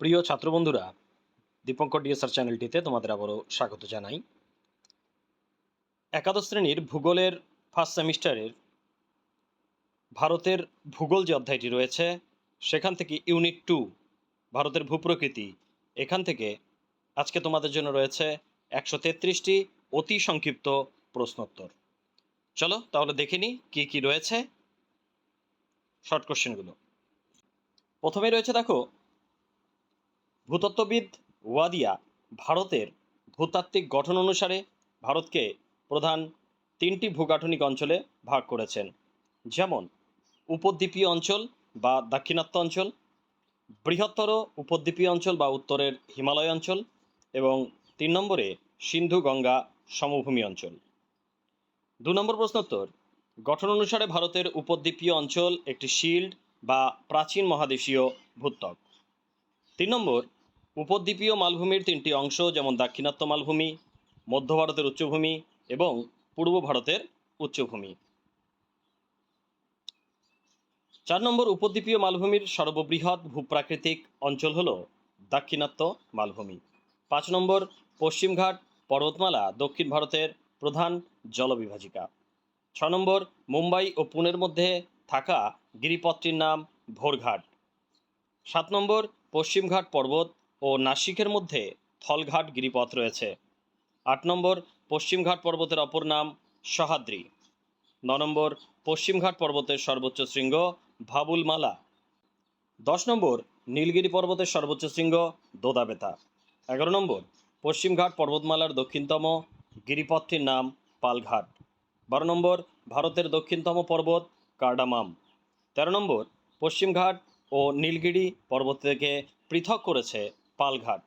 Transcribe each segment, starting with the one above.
প্রিয় ছাত্রবন্ধুরা, দীপঙ্কর ডিএসআর চ্যানেলটিতে তোমাদের আবারও স্বাগত জানাই। একাদশ শ্রেণির ভূগোলের ফার্স্ট সেমিস্টারের ভারতের ভূগোল যে অধ্যায়টি রয়েছে, সেখান থেকে ইউনিট টু ভারতের ভূপ্রকৃতি, এখান থেকে আজকে তোমাদের জন্য রয়েছে একশো তেত্রিশটি অতি সংক্ষিপ্ত প্রশ্নোত্তর। চলো তাহলে দেখে নিই কী কী রয়েছে। শর্ট কোশ্চেনগুলো প্রথমে রয়েছে দেখো ভূতত্ত্ববিদ ওয়াদিয়া ভারতের ভূতাত্ত্বিক গঠন অনুসারে ভারতকে প্রধান তিনটি ভূগাঠনিক অঞ্চলে ভাগ করেছেন। যেমন, উপদ্বীপীয় অঞ্চল বা দাক্ষিণাত্য অঞ্চল, বৃহত্তর উপদ্বীপীয় অঞ্চল বা উত্তরের হিমালয় অঞ্চল এবং তিন নম্বরে সিন্ধু গঙ্গা সমভূমি অঞ্চল। দু নম্বর প্রশ্নোত্তর গঠন অনুসারে ভারতের উপদ্বীপীয় অঞ্চল একটি শিল্ড বা প্রাচীন মহাদেশীয় ভূত্বক। তিন নম্বর উপদ্বীপীয় মালভূমির তিনটি অংশ যেমন দাক্ষিণাত্য মালভূমি, মধ্য ভারতের উচ্চভূমি এবং পূর্ব ভারতের উচ্চভূমি। চার নম্বর উপদ্বীপীয় মালভূমির সর্ববৃহৎ ভূপ্রাকৃতিক অঞ্চল হল দাক্ষিণাত্য মালভূমি। পাঁচ নম্বর পশ্চিমঘাট, পর্বতমালা, দক্ষিণ ভারতের প্রধান জলবিভাজিকা। ছ নম্বর মুম্বাই ও পুনের মধ্যে থাকা গিরিপথটির নাম ভোরঘাট। সাত নম্বর পশ্চিমঘাট পর্বত ও নাসিকের মধ্যে থলঘাট গিরিপথ রয়েছে। আট নম্বর পশ্চিমঘাট পর্বতের অপর নাম সহাদ্রি ন নম্বর পশ্চিমঘাট পর্বতের সর্বোচ্চ শৃঙ্গ ভাবুলমালা। দশ নম্বর নীলগিরি পর্বতের সর্বোচ্চ শৃঙ্গ দোদাবেতা। এগারো নম্বর পশ্চিমঘাট পর্বতমালার দক্ষিণতম গিরিপথটির নাম পালঘাট। বারো নম্বর ভারতের দক্ষিণতম পর্বত কার্ডামাম। তেরো নম্বর পশ্চিমঘাট ও নীলগিরি পর্বত থেকে পৃথক করেছে পালঘাট।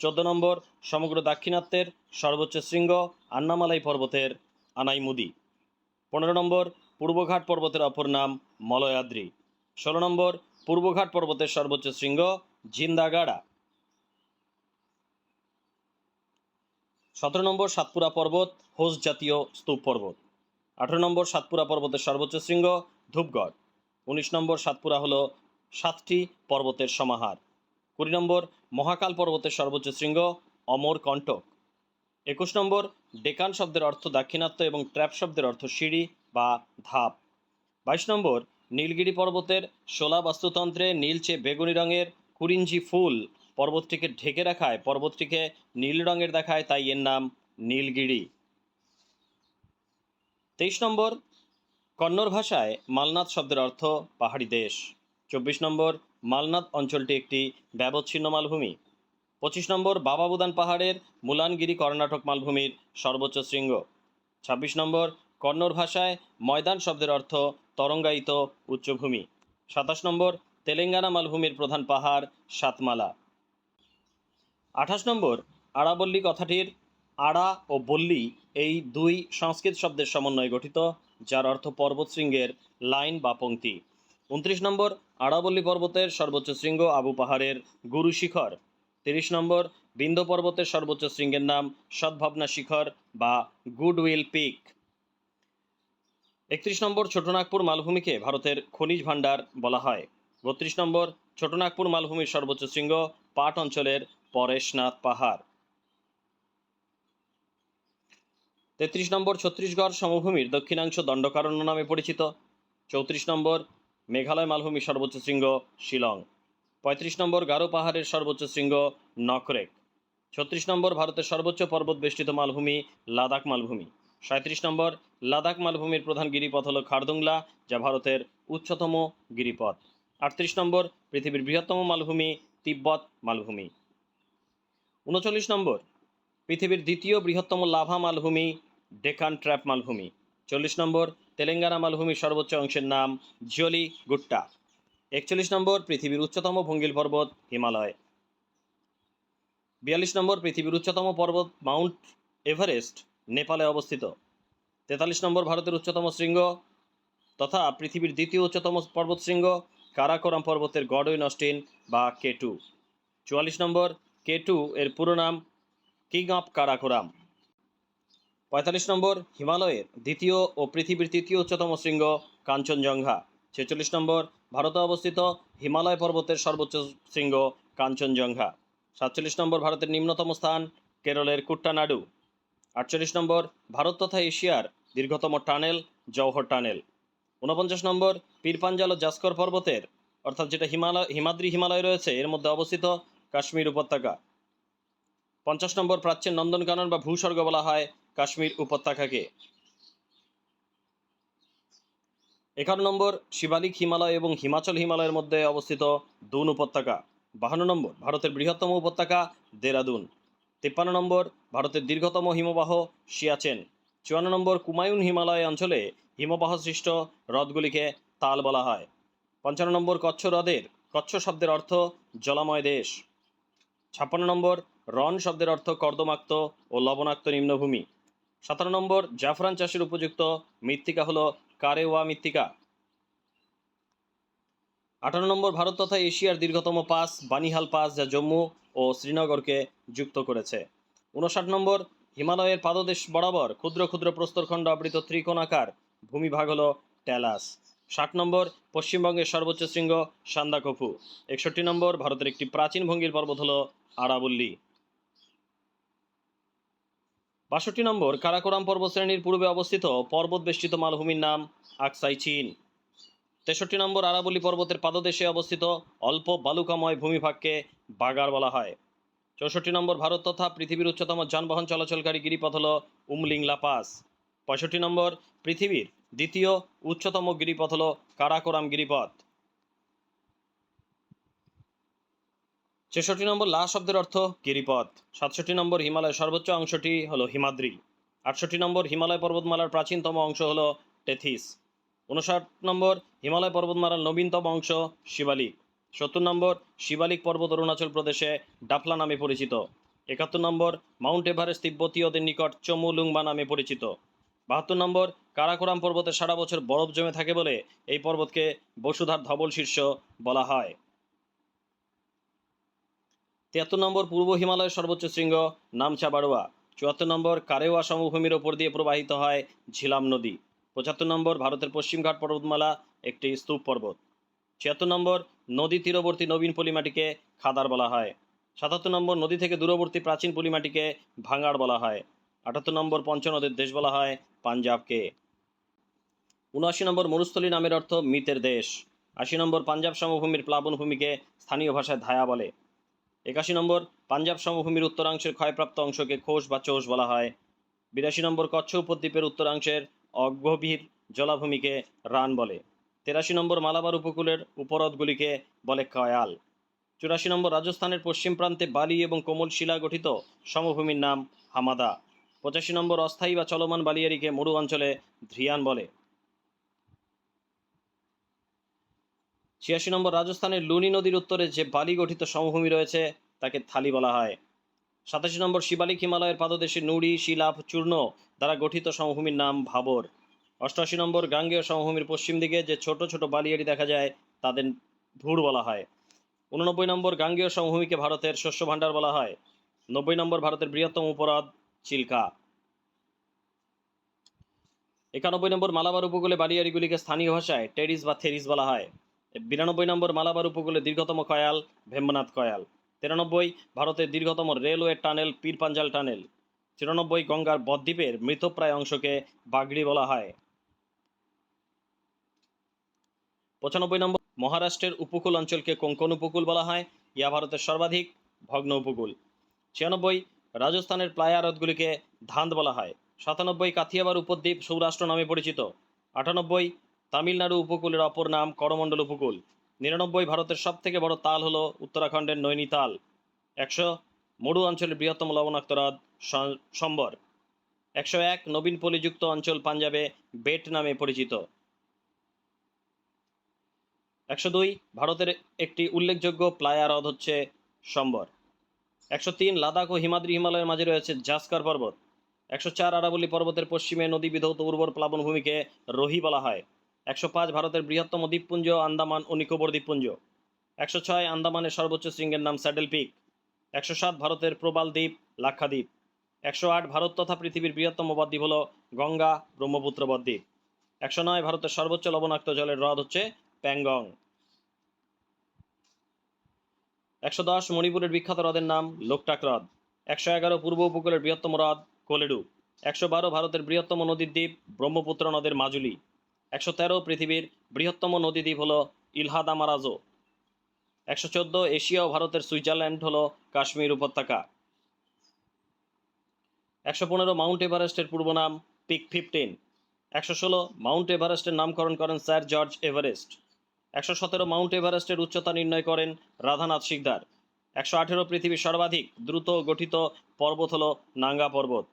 চোদ্দ নম্বর, সমগ্র দাক্ষিণাত্যের সর্বোচ্চ শৃঙ্গ আন্নামালাই পর্বতের আনাইমুদি। পনেরো নম্বর, পূর্বঘাট পর্বতের অপর নাম মলয়াদ্রি। ষোলো নম্বর, পূর্বঘাট পর্বতের সর্বোচ্চ শৃঙ্গ জিন্দাগাড়া। সতেরো নম্বর, সাতপুরা পর্বত হোস জাতীয় স্তূপ পর্বত। আঠেরো নম্বর, সাতপুরা পর্বতের সর্বোচ্চ শৃঙ্গ ধূপগড়। উনিশ নম্বর, সাতপুরা হল সাতটি পর্বতের সমাহার। কুড়ি নম্বর মহাকাল পর্বতের সর্বোচ্চ শৃঙ্গ অমর কণ্টক। একুশ নম্বর ডেকান শব্দের অর্থ দাক্ষিণাত্য এবং ট্র্যাপ শব্দের অর্থ সিঁড়ি বা ধাপ। বাইশ নম্বর নীলগিরি পর্বতের শোলা বাস্তুতন্ত্রে নীলচে বেগুনি রঙের কুরিঞ্জি ফুল পর্বতটিকে ঢেকে রাখায়, পর্বতটিকে নীল রঙের দেখায়, তাই এর নাম নীলগিরি। তেইশ নম্বর কন্নড় ভাষায় মালনাথ শব্দের অর্থ পাহাড়ি দেশ। চব্বিশ নম্বর মালনাথ অঞ্চলটি একটি ব্যবচ্ছিন্ন মালভূমি। পঁচিশ নম্বর বাবা বুদান পাহাড়ের মুলানগিরি কর্ণাটক মালভূমির সর্বোচ্চ শৃঙ্গ। ছাব্বিশ নম্বর কন্নড় ভাষায় ময়দান শব্দের অর্থ তরঙ্গায়িত উচ্চভূমি। সাতাশ নম্বর তেলেঙ্গানা মালভূমির প্রধান পাহাড় সাতমালা। আঠাশ নম্বর আড়াবল্লী কথাটির আড়া ও বল্লী এই দুই সংস্কৃত শব্দের সমন্বয়ে গঠিত, যার অর্থ পর্বতশৃঙ্গের লাইন বা পংক্তি। উনত্রিশ নম্বর আড়াবল্লী পর্বতের সর্বোচ্চ শৃঙ্গ আবু পাহাড়ের গুরু শিখর। তিরিশ নম্বর বিন্দ পর্বতের সর্বোচ্চ শৃঙ্গের নাম সদ্ভাবনা শিখর বা গুডউইল পিক। একত্রিশ নম্বর ছোটনাগপুর মালভূমিকে ভারতের খনিজ ভাণ্ডার বলা হয়। বত্রিশ নম্বর ছোটনাগপুর মালভূমির সর্বোচ্চ শৃঙ্গ পাট অঞ্চলের পরেশনাথ পাহাড়। তেত্রিশ নম্বর ছত্তিশগড় সমভূমির দক্ষিণাংশ দণ্ডকারণ্য নামে পরিচিত। চৌত্রিশ নম্বর মেঘালয় মালভূমির সর্বোচ্চ শৃঙ্গ শিলং। পঁয়ত্রিশ নম্বর গারো পাহাড়ের সর্বোচ্চ শৃঙ্গ নকরেক। ছত্রিশ নম্বর ভারতের সর্বোচ্চ পর্বত বেষ্টিত মালভূমি লাদাখ মালভূমি। সাঁত্রিশ নম্বর লাদাখ মালভূমির প্রধান গিরিপথ হল খারদুংলা, যা ভারতের উচ্চতম গিরিপথ। আটত্রিশ নম্বর পৃথিবীর বৃহত্তম মালভূমি তিব্বত মালভূমি। উনচল্লিশ নম্বর পৃথিবীর দ্বিতীয় বৃহত্তম লাভা মালভূমি ডেকান ট্র্যাপ মালভূমি। চল্লিশ নম্বর, তেলেঙ্গানা মালভূমির সর্বোচ্চ অংশের নাম জিওলি গুট্টা। একচল্লিশ নম্বর, পৃথিবীর উচ্চতম ভঙ্গিল পর্বত হিমালয়। বিয়াল্লিশ নম্বর, পৃথিবীর উচ্চতম পর্বত মাউন্ট এভারেস্ট নেপালে অবস্থিত। তেতাল্লিশ নম্বর, ভারতের উচ্চতম শৃঙ্গ তথা পৃথিবীর দ্বিতীয় উচ্চতম পর্বত শৃঙ্গ কারাকোরাম পর্বতের গডওয়েন অস্টিন বা কে টু। চুয়াল্লিশ নম্বর, কে টু এর পুরো নাম কিং অফ কারাকোরাম। পঁয়তাল্লিশ নম্বর হিমালয়ের দ্বিতীয় ও পৃথিবীর তৃতীয় উচ্চতম শৃঙ্গ কাঞ্চনজঙ্ঘা। ছেচল্লিশ নম্বর ভারতে অবস্থিত হিমালয় পর্বতের সর্বোচ্চ শৃঙ্গ কাঞ্চনজঙ্ঘা। সাতচল্লিশ নম্বর ভারতের নিম্নতম স্থান কেরলের কুট্টানাডু। আটচল্লিশ নম্বর ভারত তথা এশিয়ার দীর্ঘতম টানেল জওহর টানেল। ঊনপঞ্চাশ নম্বর পীরপাঞ্জাল ও জাস্কর পর্বতের, অর্থাৎ যেটা হিমালয়, হিমাদ্রি হিমালয় রয়েছে, এর মধ্যে অবস্থিত কাশ্মীর উপত্যকা। পঞ্চাশ নম্বর প্রাচ্যের নন্দনকানন বা ভূস্বর্গ বলা হয় কাশ্মীর উপত্যকাকে। একান্ন নম্বর, শিবালিক হিমালয় এবং হিমাচল হিমালয়ের মধ্যে অবস্থিত দুন উপত্যকা। বাহান্ন নম্বর, ভারতের বৃহত্তম উপত্যকা দেরাদুন। তিপ্পান্ন নম্বর, ভারতের দীর্ঘতম হিমবাহ সিয়াচেন। চুয়ান্ন নম্বর, কুমায়ুন হিমালয় অঞ্চলে হিমবাহ সৃষ্ট হ্রদগুলিকে তাল বলা হয়। পঞ্চান্ন নম্বর, কচ্ছ হ্রদের, কচ্ছ শব্দের অর্থ জলাময় দেশ। ছাপ্পান্ন নম্বর রন শব্দের অর্থ কর্দমাক্ত ও লবণাক্ত নিম্নভূমি। সাতান্ন নম্বর, জাফরান চাষের উপযুক্ত মৃত্তিকা হল কারেওয়া মৃত্তিকা। আঠারো নম্বর, ভারত তথা এশিয়ার দীর্ঘতম পাস, বানিহাল পাস, যা জম্মু ও শ্রীনগরকে যুক্ত করেছে। উনষাট নম্বর, হিমালয়ের পাদদেশ বরাবর ক্ষুদ্র ক্ষুদ্র প্রস্তরখণ্ড আবৃত ত্রিকোণাকার ভূমিভাগ হল ট্যালাস। ষাট নম্বর, পশ্চিমবঙ্গের সর্বোচ্চ শৃঙ্গ সান্দাকফু। একষট্টি নম্বর, ভারতের একটি প্রাচীন ভঙ্গির পর্বত হল আরাবল্লী। বাষট্টি নম্বর, কারাকোরাম পর্বতশ্রেণীর পূর্বে অবস্থিত পর্বত বেষ্টিত মালভূমির নাম আকসাই চীন। তেষট্টি নম্বর আরাবল্লী পর্বতের পাদদেশে অবস্থিত অল্প বালুকাময় ভূমিভাগকে বাগার বলা হয়। চৌষট্টি নম্বর, ভারত তথা পৃথিবীর উচ্চতম যানবাহন চলাচলকারী গিরিপথ হল উমলিংলা পাস পঁয়ষট্টি নম্বর, পৃথিবীর দ্বিতীয় উচ্চতম গিরিপথ হল কারাকোরাম গিরিপথ। ছেষট্টি নম্বর লা শব্দের অর্থ গিরিপথ। সাতষট্টি নম্বর হিমালয়ের সর্বোচ্চ অংশটি হল হিমাদ্রি। আটষট্টি নম্বর হিমালয় পর্বতমালার প্রাচীনতম অংশ হল টেথিস। উনষাট নম্বর হিমালয় পর্বতমালার নবীনতম অংশ শিবালিক। সত্তর নম্বর শিবালিক পর্বত অরুণাচল প্রদেশে ডাফলা নামে পরিচিত। একাত্তর নম্বর মাউন্ট এভারেস্ট তিব্বতীয়দের নিকট চমুলুংবা নামে পরিচিত। বাহাত্তর নম্বর কারাকোরাম পর্বতে সারা বছর বরফ জমে থাকে বলে এই পর্বতকে বসুধার ধবল শীর্ষ বলা হয়। তিয়াত্তর নম্বর পূর্ব হিমালয়ের সর্বোচ্চ শৃঙ্গ নামচা বাড়ুয়া চুয়াত্তর নম্বর কারেওয়া সমভূমির ওপর দিয়ে প্রবাহিত হয় ঝিলাম নদী। পঁচাত্তর নম্বর ভারতের পশ্চিমঘাট পর্বতমালা, একটি স্তূপ পর্বত। ছিয়াত্তর নম্বর নদী তীরবর্তী নবীন পলিমাটিকে খাদার বলা হয়। সাতাত্তর নম্বর নদী থেকে দূরবর্তী প্রাচীন পলিমাটিকে ভাঙাড় বলা হয়। আটাত্তর নম্বর পঞ্চনদের দেশ বলা হয় পাঞ্জাবকে। উনআশি নম্বর মরুস্থলী নামের অর্থ মিতের দেশ। আশি নম্বর পাঞ্জাব সমভূমির প্লাবনভূমিকে স্থানীয় ভাষায় ধায়া বলে। একাশি নম্বর, পাঞ্জাব সমভূমির উত্তরাংশের ক্ষয়প্রাপ্ত অংশকে খোস বা চোষ বলা হয়। বিরাশি নম্বর, কচ্ছ উপদ্বীপের উত্তরাংশের অগভীর জলাভূমিকে রান বলে। তেরাশি নম্বর, মালাবার উপকূলের উপহ্রদগুলিকে বলে কয়াল। চুরাশি নম্বর, রাজস্থানের পশ্চিম প্রান্তে বালি এবং কোমল শিলা গঠিত সমভূমির নাম হামাদা। পঁচাশি নম্বর, অস্থায়ী বা চলমান বালিয়ারিকে মরু অঞ্চলে ধ্রিয়ান বলে। ছিয়াশি নম্বর রাজস্থানের লুনি নদীর উত্তরে যে বালি গঠিত সমভূমি রয়েছে, তাকে থালি বলা হয়। সাতাশি নম্বর শিবালিক হিমালয়ের পাদদেশে নুড়ি শিলাপ চূর্ণ দ্বারা গঠিত সমভূমির নাম ভাবর। অষ্টআশি নম্বর গাঙ্গেয় সমভূমির পশ্চিম দিকে যে ছোট ছোট বালিয়াড়ি দেখা যায়, তাদের ধুর বলা হয়। উননব্বই নম্বর গাঙ্গেয় সমভূমিকে ভারতের শস্য ভাণ্ডার বলা হয়। নব্বই নম্বর ভারতের বৃহত্তম উপহ্রদ চিল্কা। একানব্বই নম্বর মালাবার উপকূলে বালিয়াড়িগুলিকে স্থানীয় ভাষায় টেরিস বা থেরিস বলা হয়। বিরানব্বই নম্বর মালাবার উপকূলে দীর্ঘতম কয়াল, ভেম্বনাথ কয়াল। তিরানব্বই, ভারতের দীর্ঘতম রেলওয়ে টানেল, পীরপাঞ্জাল টানেল। চিরানব্বই, গঙ্গার বদ্বীপের মৃতপ্রায় অংশকে বাগড়ি বলা হয়। পঁচানব্বই নম্বর, মহারাষ্ট্রের উপকূল অঞ্চলকে কোঙ্কন উপকূল বলা হয়। ইয়া ভারতের সর্বাধিক ভগ্ন উপকূল। ছিয়ানব্বই, রাজস্থানের প্লায়া হ্রদগুলিকে ধান্দ বলা হয়। সাতানব্বই, কাথিয়াবার উপদ্বীপ সৌরাষ্ট্র নামে পরিচিত। আটানব্বই তামিলনাড়ু উপকূলের অপর নাম করমণ্ডল উপকূল। নিরানব্বই ভারতের সবথেকে বড় তাল হলো উত্তরাখণ্ডের নৈনিতাল একশো মরু অঞ্চলের বৃহত্তম লবণাক্ত হ্রদ সম্বর। একশো এক নবীন পলিযুক্ত অঞ্চল পাঞ্জাবে বেট নামে পরিচিত। একশো দুই ভারতের একটি উল্লেখযোগ্য প্লায়া হ্রদ হচ্ছে সম্বর। একশো তিন লাদাখ ও হিমাদ্রি হিমালয়ের মাঝে রয়েছে জাস্কার পর্বত। একশো চার আরাবল্লী পর্বতের পশ্চিমে নদী বিধৌত উর্বর প্লাবনভূমিকে রোহি বলা হয়। একশো পাঁচ ভারতের বৃহত্তম দ্বীপপুঞ্জ, আন্দামান ও নিকোবর দ্বীপপুঞ্জ। একশো ছয় আন্দামানের সর্বোচ্চ শৃঙ্গের নাম স্যাডেল পিক। একশো সাত ভারতের প্রবাল দ্বীপ লাক্ষাদ্বীপ একশো আট ভারত তথা পৃথিবীর বৃহত্তম বদ্বীপ হল গঙ্গা, ব্রহ্মপুত্র বদ্বীপ। একশো নয় ভারতের সর্বোচ্চ লবণাক্ত জলের হ্রদ হচ্ছে প্যাংগং। একশো দশ মণিপুরের বিখ্যাত হ্রদের নাম লোকটাক হ্রদ। একশো এগারো পূর্ব উপকূলের বৃহত্তম হ্রদ কোলেডু একশো বারো ভারতের বৃহত্তম নদীর দ্বীপ ব্রহ্মপুত্র নদের মাজুলি। একশো তেরো পৃথিবীর বৃহত্তম নদী দ্বীপ হল ইলহাদামারাজো। একশো চোদ্দ এশিয়া ও ভারতের সুইজারল্যান্ড হল কাশ্মীর উপত্যকা। একশো পনেরো মাউন্ট এভারেস্টের পূর্ব নাম পিক ফিফটিন। একশো ষোলো মাউন্ট এভারেস্টের নামকরণ করেন স্যার জর্জ এভারেস্ট। একশো সতেরো মাউন্ট এভারেস্টের উচ্চতা নির্ণয় করেন রাধানাথ শিকদার। একশো আঠেরো পৃথিবীর সর্বাধিক দ্রুত গঠিত পর্বত হল নাঙ্গা পর্বত।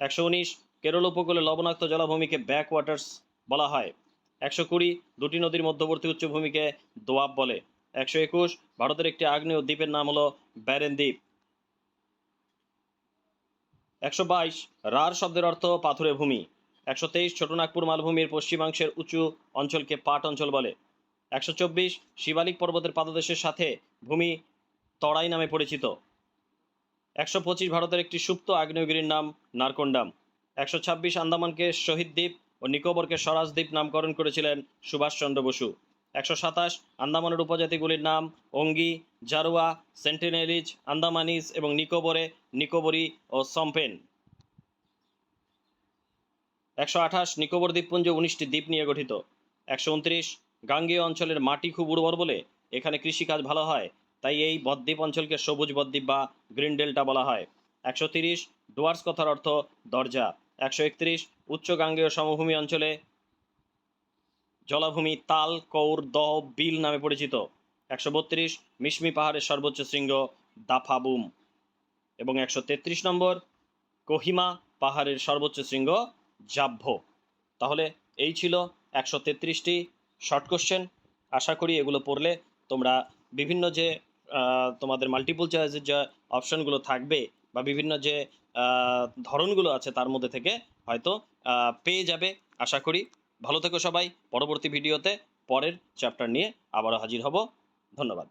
একশো উনিশ কেরল উপকূলে লবণাক্ত জলাভূমিকে ব্যাক ওয়াটার্স বলা হয়। একশো কুড়ি দুটি নদীর মধ্যবর্তী উচ্চভূমিকে দোয়াব বলে। একশো একুশ ভারতের একটি আগ্নেয় দ্বীপের নাম হলো ব্যারেন দ্বীপ। একশো বাইশ রার শব্দের অর্থ পাথুরে ভূমি। একশো তেইশ ছোটনাগপুর মালভূমির পশ্চিমাংশের উঁচু অঞ্চলকে পাট অঞ্চল বলে। একশো চব্বিশ শিবালিক পর্বতের পাদদেশের সাথে ভূমি তড়াই নামে পরিচিত। একশো পঁচিশ ভারতের একটি সুপ্ত আগ্নেয়গিরির নাম নারকন্ডাম। একশো ছাব্বিশ আন্দামানকে শহীদ দ্বীপ ও নিকোবরকে স্বরাজ দ্বীপ নামকরণ করেছিলেন সুভাষচন্দ্র বসু। একশো সাতাশ আন্দামানের উপজাতিগুলির নাম অঙ্গি, জারোয়া, সেন্টিনেলিজ, আন্দামানিজ এবং নিকোবরে নিকোবরি ও সম্পেন। একশো আঠাশ নিকোবর দ্বীপপুঞ্জ উনিশটি দ্বীপ নিয়ে গঠিত। একশো উনত্রিশ গাঙ্গেয় অঞ্চলের মাটি খুব উর্বর বলে এখানে কৃষিকাজ ভালো হয়, তাই এই বদ্বীপ অঞ্চলকে সবুজ বদ্বীপ বা গ্রিন ডেল্টা বলা হয়। একশো তিরিশ ডুয়ার্স কথার অর্থ দরজা। একশো একত্রিশ উচ্চ গাঙ্গেয় সমভূমি অঞ্চলে জলাভূমি তাল, কৌর দ বিল নামে পরিচিত। একশো বত্রিশ, মিশমি পাহাড়ের সর্বোচ্চ শৃঙ্গ দাফাবুম। এবং একশো তেত্রিশ নম্বর, কোহিমা পাহাড়ের সর্বোচ্চ শৃঙ্গ জাভ্য। তাহলে এই ছিল একশো তেত্রিশটি শর্ট কোশ্চেন আশা করি এগুলো পড়লে তোমরা বিভিন্ন যে তোমাদের মাল্টিপল চয়েসের যে অপশনগুলো থাকবে বা বিভিন্ন যে ধরনগুলো আছে তার মধ্যে থেকে হয়তো পেয়ে যাবে। আশা করি ভালো থেকো সবাই। পরবর্তী ভিডিওতে পরের চ্যাপ্টার নিয়ে আবারও হাজির হব। ধন্যবাদ।